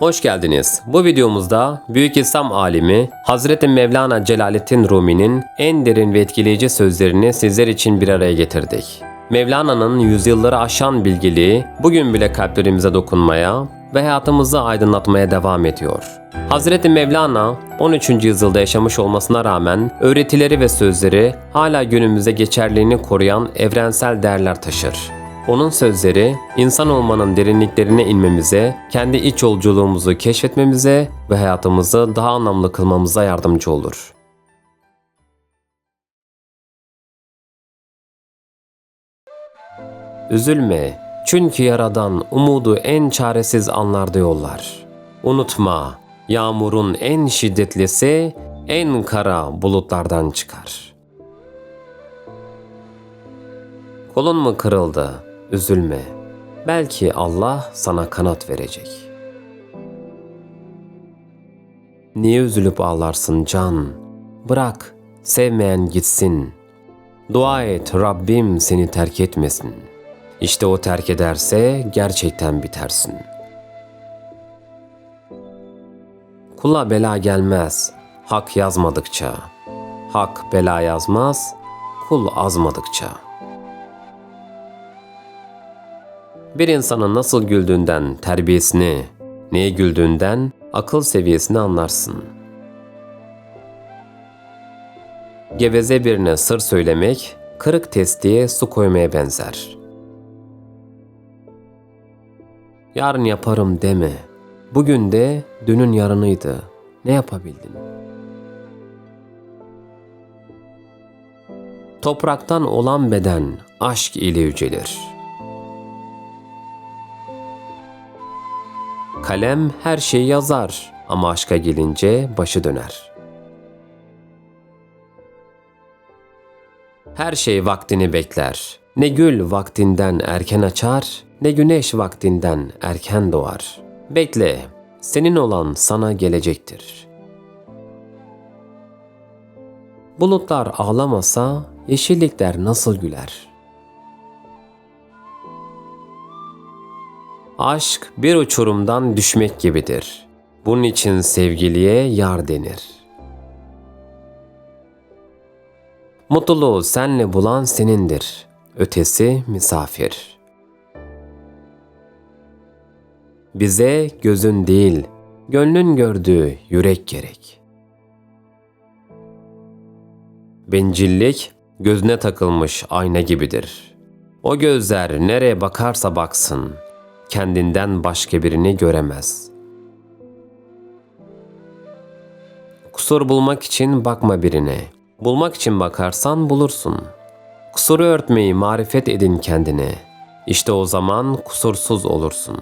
Hoş geldiniz. Bu videomuzda Büyük İslam alimi Hazreti Mevlana Celaleddin Rumi'nin en derin ve etkileyici sözlerini sizler için bir araya getirdik. Mevlana'nın yüzyılları aşan bilgiliği bugün bile kalplerimize dokunmaya ve hayatımızı aydınlatmaya devam ediyor. Hazreti Mevlana 13. yüzyılda yaşamış olmasına rağmen öğretileri ve sözleri hala günümüzde geçerliğini koruyan evrensel değerler taşır. Onun sözleri insan olmanın derinliklerine inmemize, kendi iç yolculuğumuzu keşfetmemize ve hayatımızı daha anlamlı kılmamıza yardımcı olur. Üzülme, çünkü yaradan umudu en çaresiz anlarda yollar. Unutma, yağmurun en şiddetlisi en kara bulutlardan çıkar. Kolun mu kırıldı? Üzülme. Belki Allah sana kanat verecek. Niye üzülüp ağlarsın can? Bırak, sevmeyen gitsin. Dua et Rabbim seni terk etmesin. İşte o terk ederse gerçekten bitersin. Kula bela gelmez, hak yazmadıkça. Hak bela yazmaz, kul azmadıkça.'' Bir insanın nasıl güldüğünden terbiyesini, neye güldüğünden akıl seviyesini anlarsın. Geveze birine sır söylemek, kırık testiye su koymaya benzer. Yarın yaparım deme. Bugün de dünün yarınıydı. Ne yapabildin? Topraktan olan beden aşk ile yücelir.'' Kalem her şeyi yazar ama aşka gelince başı döner. Her şey vaktini bekler. Ne gül vaktinden erken açar, ne güneş vaktinden erken doğar. Bekle, senin olan sana gelecektir. Bulutlar ağlamasa yeşillikler nasıl güler?'' Aşk bir uçurumdan düşmek gibidir. Bunun için sevgiliye yar denir. Mutluluğu senle bulan senindir. Ötesi misafir. Bize gözün değil, gönlün gördüğü yürek gerek. Bencillik gözüne takılmış ayna gibidir. O gözler nereye bakarsa baksın, kendinden başka birini göremez. Kusur bulmak için bakma birine. Bulmak için bakarsan bulursun. Kusuru örtmeyi marifet edin kendine. İşte o zaman kusursuz olursun.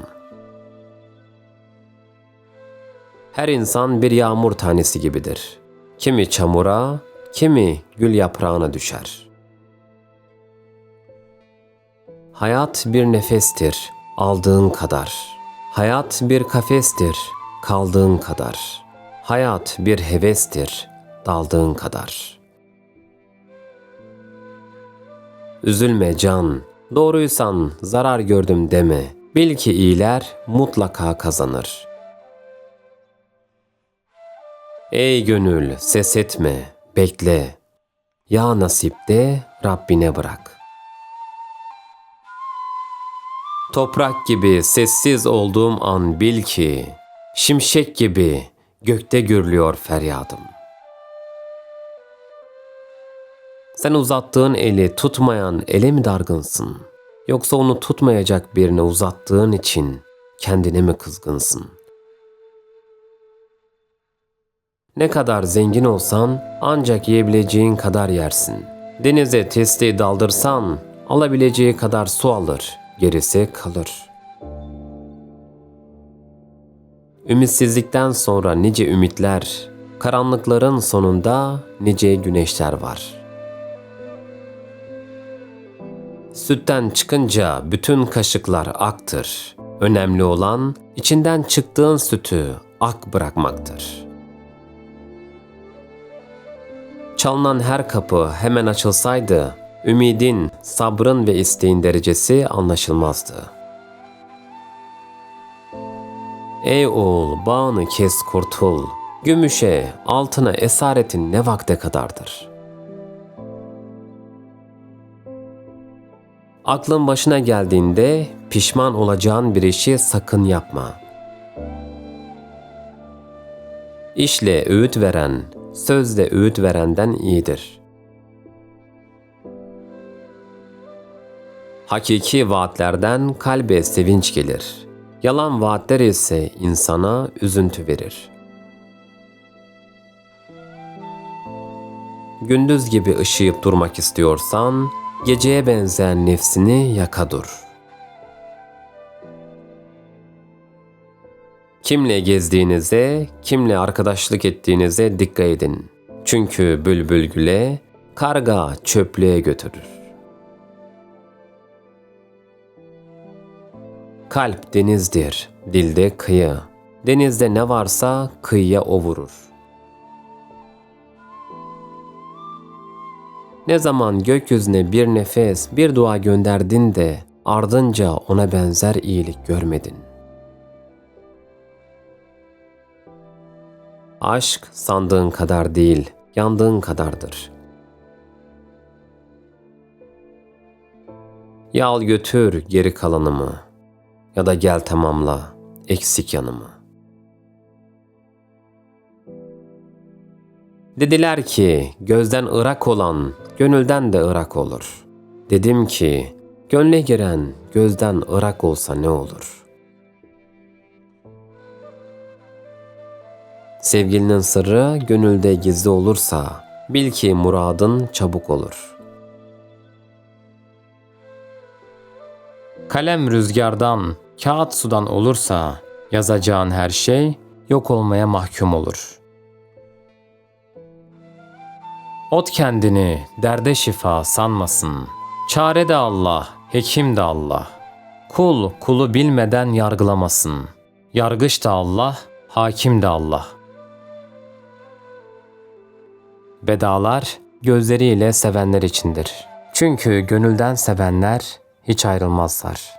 Her insan bir yağmur tanesi gibidir. Kimi çamura, kimi gül yaprağına düşer. Hayat bir nefestir, aldığın kadar. Hayat bir kafestir, kaldığın kadar. Hayat bir hevestir, daldığın kadar. Üzülme can, doğruysan zarar gördüm deme. Bil ki iyiler mutlaka kazanır. Ey gönül ses etme, bekle. Ya nasipte Rabbine bırak.'' Toprak gibi sessiz olduğum an bil ki, şimşek gibi gökte gürlüyor feryadım. Sen uzattığın eli tutmayan ele mi dargınsın? Yoksa onu tutmayacak birine uzattığın için kendine mi kızgınsın? Ne kadar zengin olsan ancak yiyebileceğin kadar yersin. Denize testi daldırsan alabileceği kadar su alır gerisi kalır. Ümitsizlikten sonra nice ümitler, karanlıkların sonunda nice güneşler var. Sütten çıkınca bütün kaşıklar aktır. Önemli olan içinden çıktığın sütü ak bırakmaktır. Çalınan her kapı hemen açılsaydı ümidin, sabrın ve isteğin derecesi anlaşılmazdı. Ey oğul bağını kes kurtul. Gümüşe, altına esaretin ne vakte kadardır? Aklın başına geldiğinde pişman olacağın bir işi sakın yapma. İşle öğüt veren, sözle öğüt verenden iyidir. Hakiki vaatlerden kalbe sevinç gelir. Yalan vaatler ise insana üzüntü verir. Gündüz gibi ışıyıp durmak istiyorsan, geceye benzeyen nefsini yaka dur. Kimle gezdiğinize, kimle arkadaşlık ettiğinize dikkat edin. Çünkü bülbül güle, karga çöplüğe götürür. Kalp denizdir, dilde kıyı. Denizde ne varsa kıyıya o vurur. Ne zaman gökyüzüne bir nefes, bir dua gönderdin de ardınca ona benzer iyilik görmedin. Aşk sandığın kadar değil, yandığın kadardır. Ya al götür geri kalanımı ya da gel tamamla eksik yanımı. Dediler ki gözden ırak olan gönülden de ırak olur. Dedim ki gönle giren gözden ırak olsa ne olur? Sevgilinin sırrı gönülde gizli olursa bil ki muradın çabuk olur. Kalem rüzgardan, kağıt sudan olursa yazacağın her şey yok olmaya mahkum olur.'' Ot kendini derde şifa sanmasın. Çare de Allah, hekim de Allah. Kul kulu bilmeden yargılamasın. Yargıç da Allah, hakim de Allah. Bedalar gözleriyle sevenler içindir. Çünkü gönülden sevenler hiç ayrılmazlar.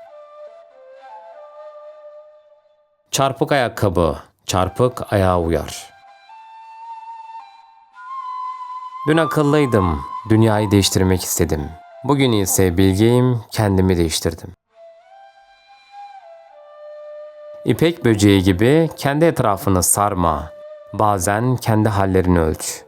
Çarpık ayakkabı, çarpık ayağa uyar.'' Dün akıllıydım, dünyayı değiştirmek istedim. Bugün ise bilgeyim, kendimi değiştirdim. İpek böceği gibi kendi etrafını sarma. Bazen kendi hallerini ölç.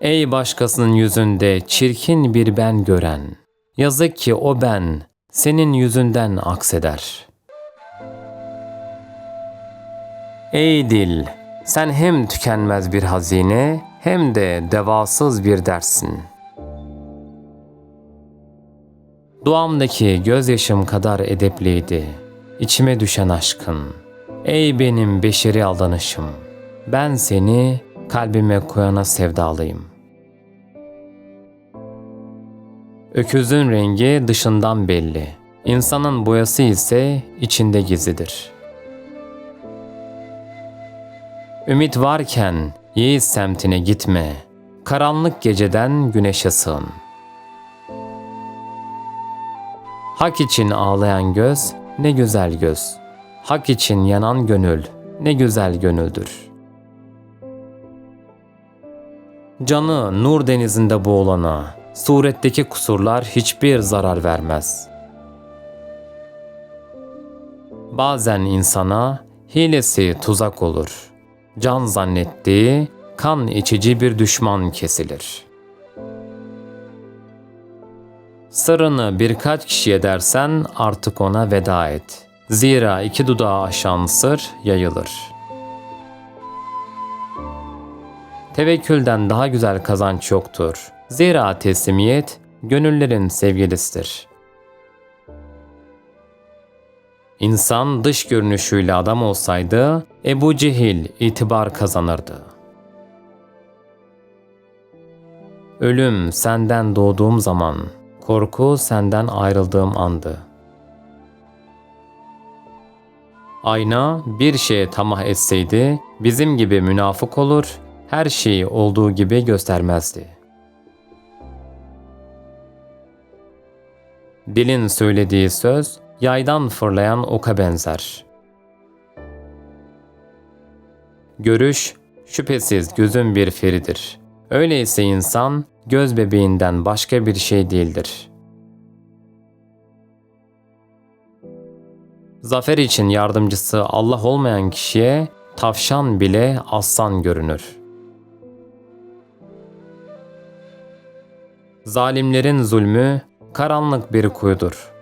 Ey başkasının yüzünde çirkin bir ben gören. Yazık ki o ben senin yüzünden akseder. Ey dil, sen hem tükenmez bir hazine hem de devasız bir dersin. Duamdaki gözyaşım kadar edepliydi. İçime düşen aşkın. Ey benim beşeri aldanışım. Ben seni kalbime koyana sevdalıyım. Öküzün rengi dışından belli. İnsanın boyası ise içinde gizlidir.'' Ümit varken Yiğit semtine gitme. Karanlık geceden güneşe sığın. Hak için ağlayan göz ne güzel göz. Hak için yanan gönül ne güzel gönüldür. Canı nur denizinde boğulana, suretteki kusurlar hiçbir zarar vermez. Bazen insana hilesi tuzak olur.'' can zannettiği kan içici bir düşman kesilir. Sırrını birkaç kişiye dersen artık ona veda et. Zira iki dudağı aşan sır yayılır. Tevekkülden daha güzel kazanç yoktur. Zira teslimiyet gönüllerin sevgilisidir.'' İnsan dış görünüşüyle adam olsaydı Ebu Cehil itibar kazanırdı. Ölüm senden doğduğum zaman, korku senden ayrıldığım andı. Ayna bir şeye tamah etseydi bizim gibi münafık olur, her şeyi olduğu gibi göstermezdi. Dilin söylediği söz yaydan fırlayan oka benzer. Görüş, şüphesiz gözün bir feridir. Öyleyse insan, göz bebeğinden başka bir şey değildir. Zafer için yardımcısı Allah olmayan kişiye tavşan bile aslan görünür. Zalimlerin zulmü karanlık bir kuyudur.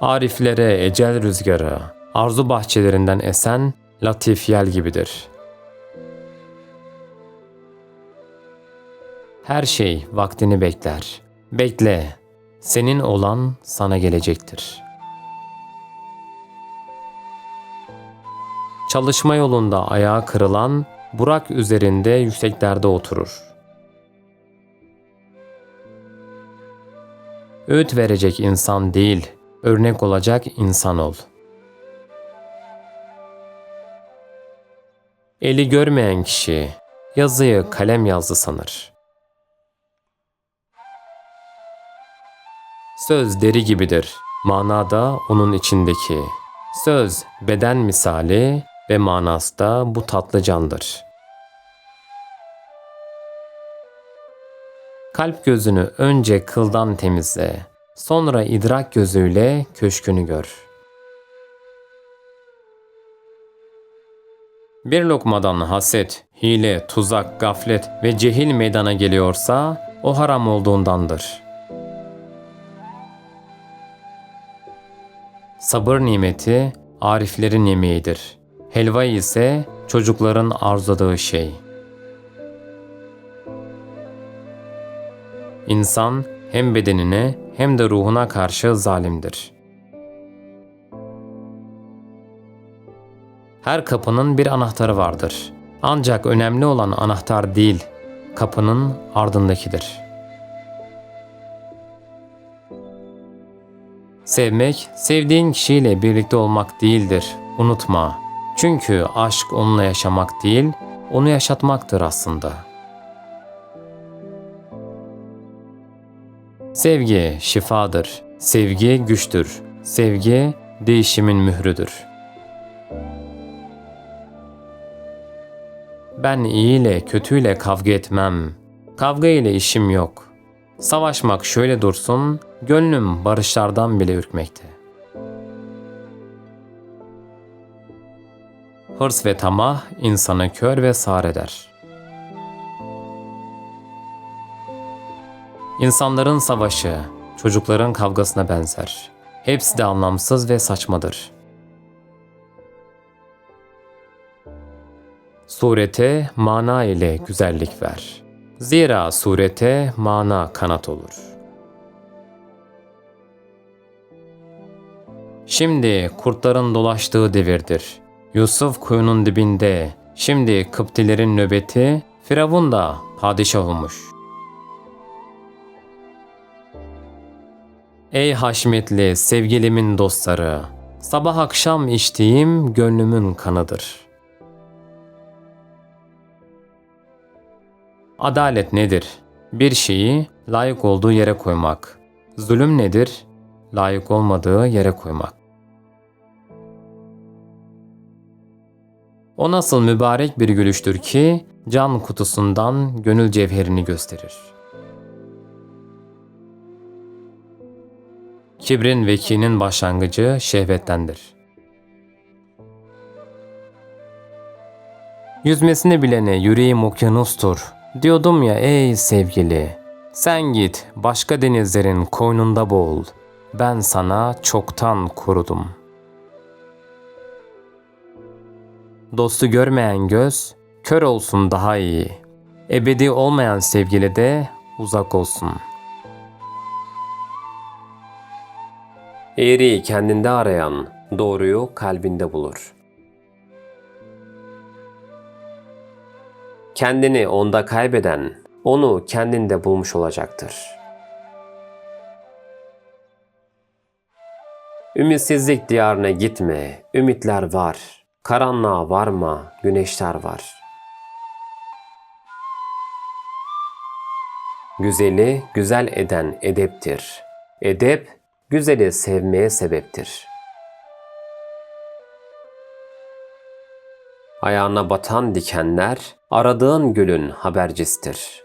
Ariflere ecel rüzgarı, arzu bahçelerinden esen latif yel gibidir. Her şey vaktini bekler. Bekle, senin olan sana gelecektir. Çalışma yolunda ayağı kırılan, Burak üzerinde yükseklerde oturur. Öğüt verecek insan değil, örnek olacak insan ol. Eli görmeyen kişi yazıyı kalem yazdı sanır. Söz deri gibidir, manada onun içindeki. Söz beden misali ve manası da bu tatlı candır. Kalp gözünü önce kıldan temizle, sonra idrak gözüyle köşkünü gör. Bir lokmadan haset, hile, tuzak, gaflet ve cehil meydana geliyorsa o haram olduğundandır. Sabır nimeti ariflerin yemeğidir. Helva ise çocukların arzuladığı şey. İnsan hem bedenine hem de ruhuna karşı zalimdir. Her kapının bir anahtarı vardır. Ancak önemli olan anahtar değil, kapının ardındakidir. Sevmek, sevdiğin kişiyle birlikte olmak değildir. Unutma. Çünkü aşk onunla yaşamak değil, onu yaşatmaktır aslında. Sevgi şifadır. Sevgi güçtür. Sevgi değişimin mührüdür. Ben iyiyle kötüyle kavga etmem. Kavga ile işim yok. Savaşmak şöyle dursun, gönlüm barışlardan bile ürkmekte. Hırs ve tamah insanı kör ve sağır eder. İnsanların savaşı, çocukların kavgasına benzer. Hepsi de anlamsız ve saçmadır. Surete mana ile güzellik ver. Zira surete mana kanat olur. Şimdi kurtların dolaştığı devirdir. Yusuf kuyunun dibinde. Şimdi Kıptilerin nöbeti, Firavun da padişah olmuş. Ey haşmetli sevgilimin dostları, sabah akşam içtiğim gönlümün kanıdır.'' Adalet nedir? Bir şeyi layık olduğu yere koymak. Zulüm nedir? Layık olmadığı yere koymak. O nasıl mübarek bir gülüştür ki can kutusundan gönül cevherini gösterir. Kibrin ve kinin başlangıcı şehvettendir. Yüzmesini bilene yüreğim okyanustur. Diyordum ya ey sevgili, sen git başka denizlerin koynunda boğul. Ben sana çoktan korudum. Dostu görmeyen göz, kör olsun daha iyi. Ebedi olmayan sevgili de uzak olsun. Eğriyi kendinde arayan, doğruyu kalbinde bulur.'' kendini onda kaybeden onu kendinde bulmuş olacaktır. Ümitsizlik diyarına gitme, ümitler var. Karanlığa varma, güneşler var. Güzeli güzel eden edeptir. Edep, güzeli sevmeye sebeptir. Ayağına batan dikenler, aradığın gülün habercisidir.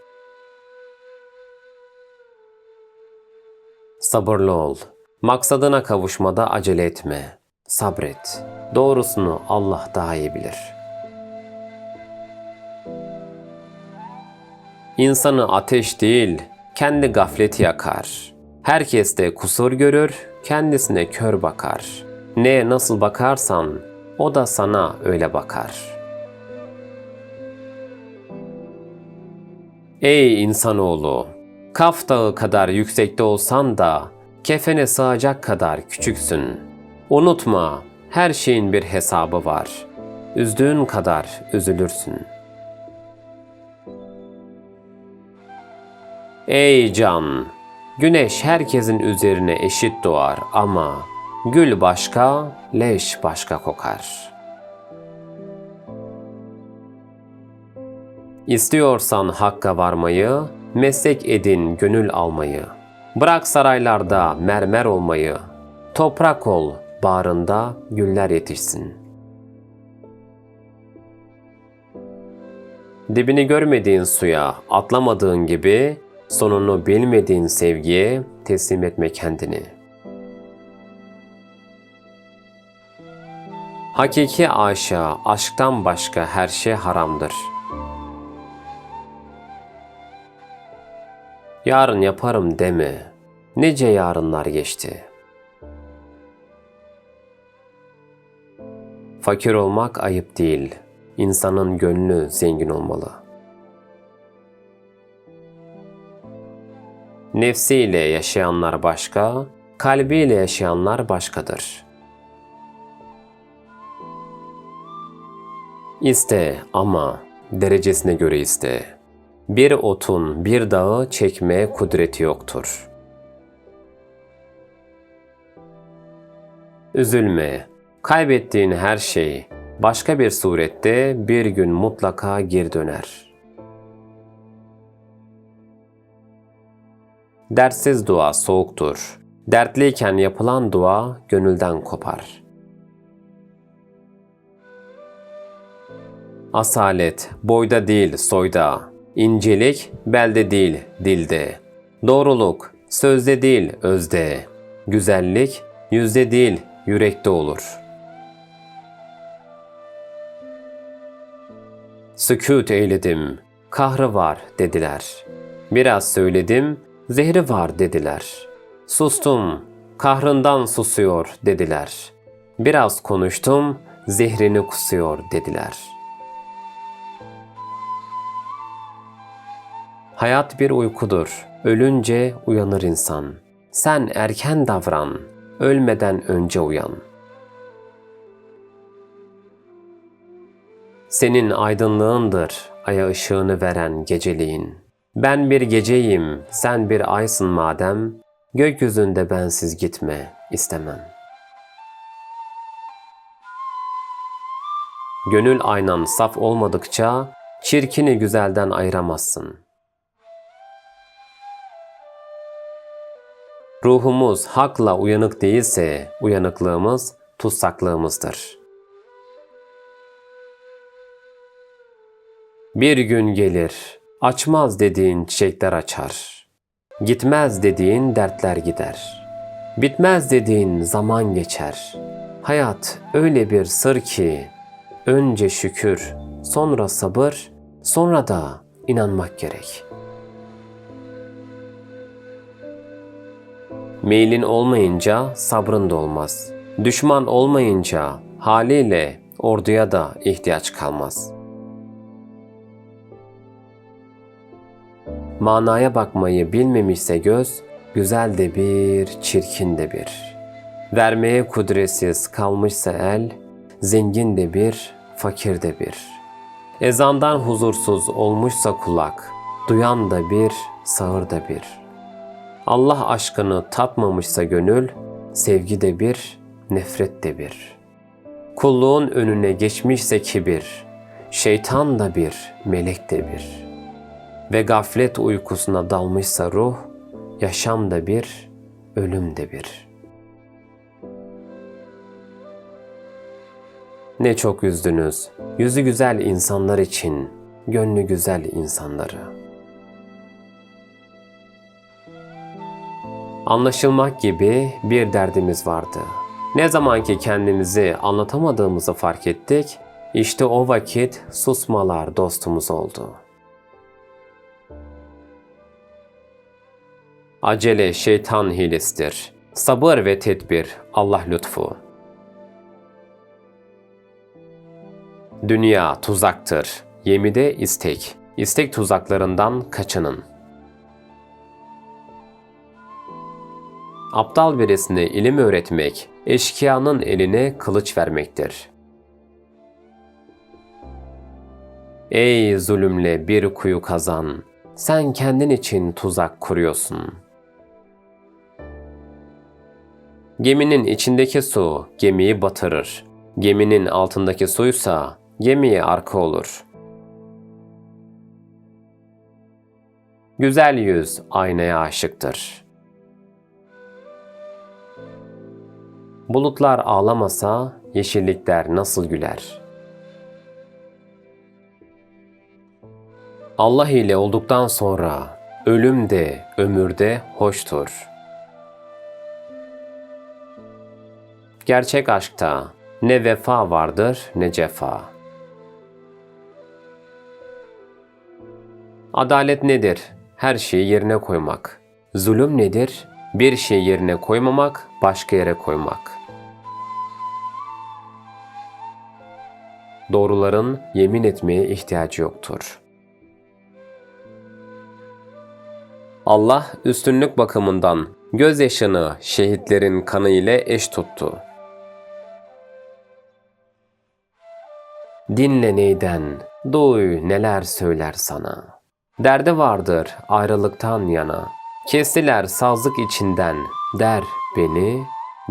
Sabırlı ol. Maksadına kavuşmada acele etme. Sabret. Doğrusunu Allah daha iyi bilir. İnsanı ateş değil, kendi gafleti yakar. Herkes de kusur görür, kendisine kör bakar. Neye nasıl bakarsan, o da sana öyle bakar. Ey insanoğlu! Kaf dağı kadar yüksekte olsan da kefene sığacak kadar küçüksün. Unutma, her şeyin bir hesabı var. Üzdüğün kadar üzülürsün. Ey can! Güneş herkesin üzerine eşit doğar ama gül başka, leş başka kokar. İstiyorsan hakka varmayı, meslek edin gönül almayı. Bırak saraylarda mermer olmayı. Toprak ol, bağrında güller yetişsin. Dibini görmediğin suya atlamadığın gibi sonunu bilmediğin sevgiye teslim etme kendini. Hakiki aşağı aşktan başka her şey haramdır.'' Yarın yaparım deme. Nece yarınlar geçti. Fakir olmak ayıp değil. İnsanın gönlü zengin olmalı. Nefsiyle yaşayanlar başka, kalbiyle yaşayanlar başkadır. İste ama derecesine göre iste. Bir otun bir dağı çekmeye kudreti yoktur. Üzülme, kaybettiğin her şey başka bir surette bir gün mutlaka geri döner. Dertsiz dua soğuktur. Dertliyken yapılan dua gönülden kopar. Asalet boyda değil soyda, İncelik belde değil dilde. Doğruluk sözde değil özde. Güzellik yüzde değil yürekte olur. Sükût eyledim, kahrı var dediler. Biraz söyledim, zehri var dediler. Sustum, kahrından susuyor dediler. Biraz konuştum, zehrini kusuyor dediler.'' Hayat bir uykudur. Ölünce uyanır insan. Sen erken davran. Ölmeden önce uyan. Senin aydınlığındır aya ışığını veren geceliğin. Ben bir geceyim, sen bir aysın madem, gökyüzünde bensiz gitme istemem. Gönül aynan saf olmadıkça çirkini güzelden ayıramazsın.'' Ruhumuz hakla uyanık değilse uyanıklığımız tutsaklığımızdır. Bir gün gelir, açmaz dediğin çiçekler açar. Gitmez dediğin dertler gider. Bitmez dediğin zaman geçer. Hayat öyle bir sır ki önce şükür, sonra sabır, sonra da inanmak gerek.'' Meylin olmayınca sabrın da olmaz. Düşman olmayınca haliyle orduya da ihtiyaç kalmaz. Manaya bakmayı bilmemişse göz, güzel de bir, çirkin de bir. Vermeye kudretsiz kalmışsa el, zengin de bir, fakir de bir. Ezandan huzursuz olmuşsa kulak, duyan da bir, sağır da bir.'' Allah aşkını tatmamışsa gönül, sevgi de bir, nefret de bir. Kulluğun önüne geçmişse kibir, şeytan da bir, melek de bir. Ve gaflet uykusuna dalmışsa ruh, yaşam da bir, ölüm de bir. Ne çok üzdünüz, yüzü güzel insanlar için, gönlü güzel insanları. Anlaşılmak gibi bir derdimiz vardı. Ne zaman ki kendimizi anlatamadığımızı fark ettik, işte o vakit susmalar dostumuz oldu. Acele şeytan hilesidir. Sabır ve tedbir Allah lütfu. Dünya tuzaktır. Yemide istek. İstek tuzaklarından kaçının. Aptal birisine ilim öğretmek, eşkıyanın eline kılıç vermektir. Ey zulümle bir kuyu kazan, sen kendin için tuzak kuruyorsun. Geminin içindeki su gemiyi batırır. Geminin altındaki suysa gemiye arka olur. Güzel yüz aynaya aşıktır. Bulutlar ağlamasa yeşillikler nasıl güler? Allah ile olduktan sonra ölüm de ömür de hoştur. Gerçek aşkta ne vefa vardır ne cefa. Adalet nedir? Her şeyi yerine koymak. Zulüm nedir? Bir şey yerine koymamak, başka yere koymak. Doğruların yemin etmeye ihtiyacı yoktur. Allah üstünlük bakımından gözyaşını şehitlerin kanı ile eş tuttu. Dinle neyden, duy neler söyler sana. Derdi vardır ayrılıktan yana. Kestiler sazlık içinden der beni.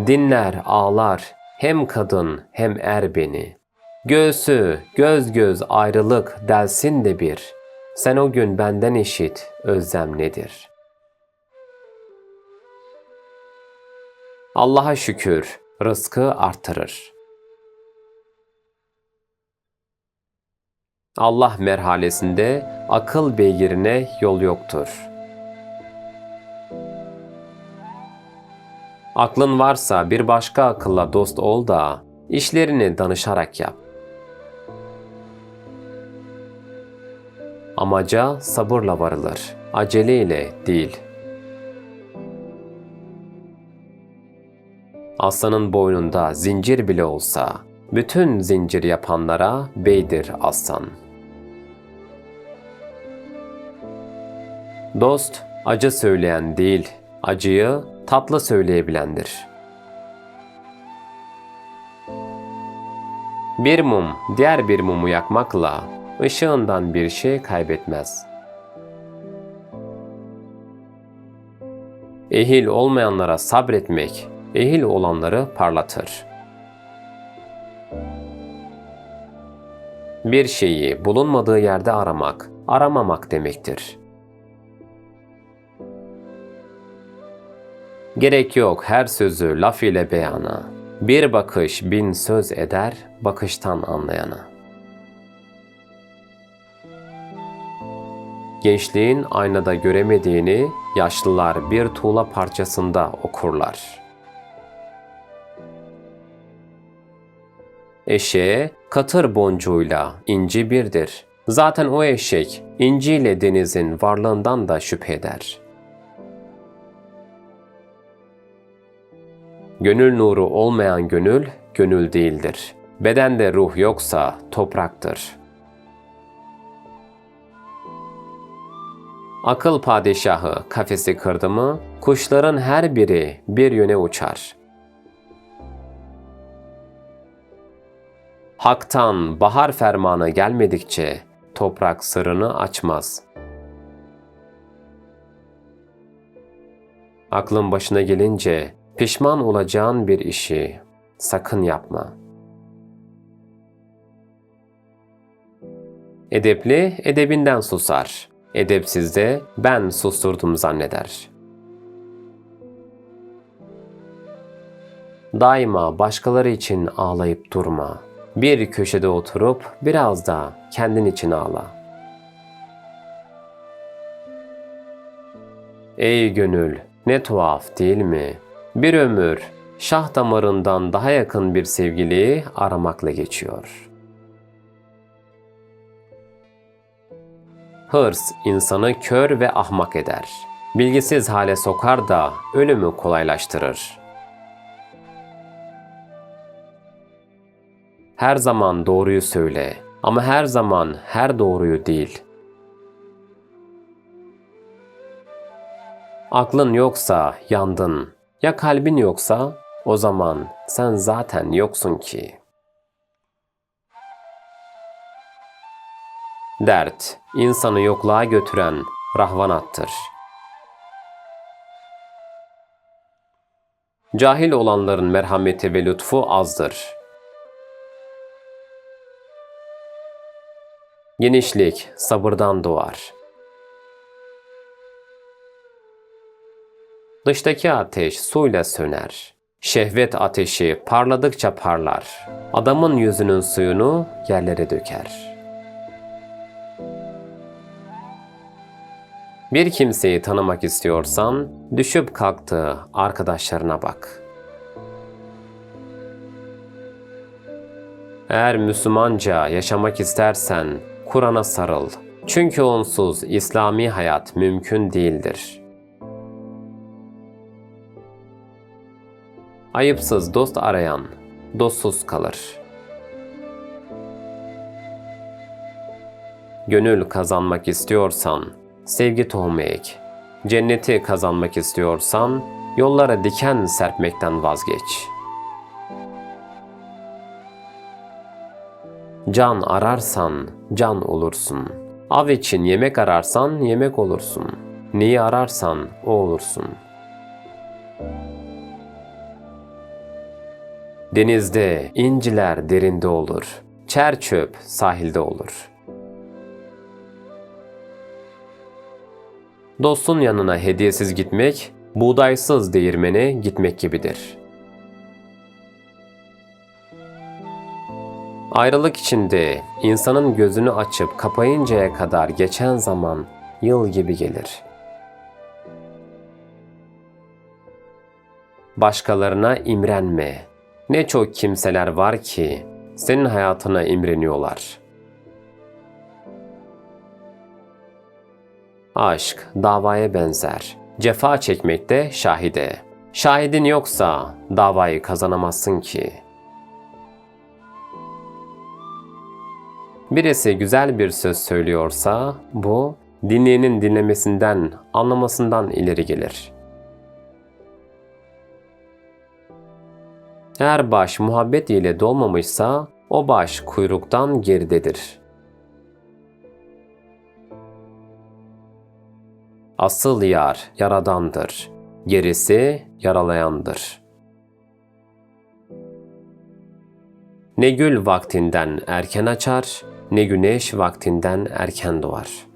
Dinler ağlar hem kadın hem er beni. Göğsü göz göz ayrılık delsin de bir. Sen o gün benden işit özlem nedir? Allah'a şükür rızkı artırır. Allah merhalesinde akıl beygirine yol yoktur. Aklın varsa bir başka akılla dost ol da işlerini danışarak yap. Amaca sabırla varılır, aceleyle değil. Aslanın boynunda zincir bile olsa, bütün zincir yapanlara beydir aslan. Dost, acı söyleyen değil, acıyı tatlı söyleyebilendir. Bir mum diğer bir mumu yakmakla ışığından bir şey kaybetmez. Ehil olmayanlara sabretmek, ehil olanları parlatır. Bir şeyi bulunmadığı yerde aramak, aramamak demektir. Gerek yok her sözü laf ile beyana. Bir bakış bin söz eder bakıştan anlayana. Gençliğin aynada göremediğini yaşlılar bir tuğla parçasında okurlar. Eşeğe katır boncuğuyla inci birdir. Zaten o eşek inciyle denizin varlığından da şüphe eder.'' Gönül nuru olmayan gönül, gönül değildir. Bedende ruh yoksa topraktır. Akıl padişahı kafesi kırdı mı, kuşların her biri bir yöne uçar. Hak'tan bahar fermanı gelmedikçe toprak sırrını açmaz. Aklın başına gelince Pişman olacağın bir işi sakın yapma. Edepli edebinden susar. edepsiz de ben susturdum zanneder. Daima başkaları için ağlayıp durma. Bir köşede oturup biraz da kendin için ağla. Ey gönül, ne tuhaf değil mi? Bir ömür şah damarından daha yakın bir sevgiliyi aramakla geçiyor. Hırs insanı kör ve ahmak eder. Bilgisiz hale sokar da ölümü kolaylaştırır. Her zaman doğruyu söyle ama her zaman her doğruyu değil. Aklın yoksa yandın. Ya kalbin yoksa o zaman sen zaten yoksun ki. Dert, insanı yokluğa götüren rahvanattır. Cahil olanların merhameti ve lütfu azdır. Genişlik sabırdan doğar. Dıştaki ateş suyla söner. Şehvet ateşi parladıkça parlar. Adamın yüzünün suyunu yerlere döker. Bir kimseyi tanımak istiyorsan düşüp kalktığı arkadaşlarına bak. Eğer Müslümanca yaşamak istersen Kur'an'a sarıl. Çünkü onsuz İslami hayat mümkün değildir.'' Ayıpsız dost arayan dostsuz kalır. Gönül kazanmak istiyorsan sevgi tohumu ek. Cenneti kazanmak istiyorsan yollara diken serpmekten vazgeç. Can ararsan can olursun. Av için yemek ararsan yemek olursun. Neyi ararsan o olursun.'' Denizde inciler derinde olur. Çer çöp sahilde olur. Dostun yanına hediyesiz gitmek, buğdaysız değirmene gitmek gibidir. Ayrılık içinde insanın gözünü açıp kapayıncaya kadar geçen zaman yıl gibi gelir. Başkalarına imrenme, ne çok kimseler var ki senin hayatına imreniyorlar. Aşk davaya benzer. Cefa çekmekte şahide. Şahidin yoksa davayı kazanamazsın ki. Birisi güzel bir söz söylüyorsa bu dinleyenin dinlemesinden, anlamasından ileri gelir.'' Eğer baş muhabbet ile dolmamışsa o baş kuyruktan geridedir. Asıl yar yaradandır. Gerisi yaralayandır. Ne gül vaktinden erken açar, ne güneş vaktinden erken doğar.''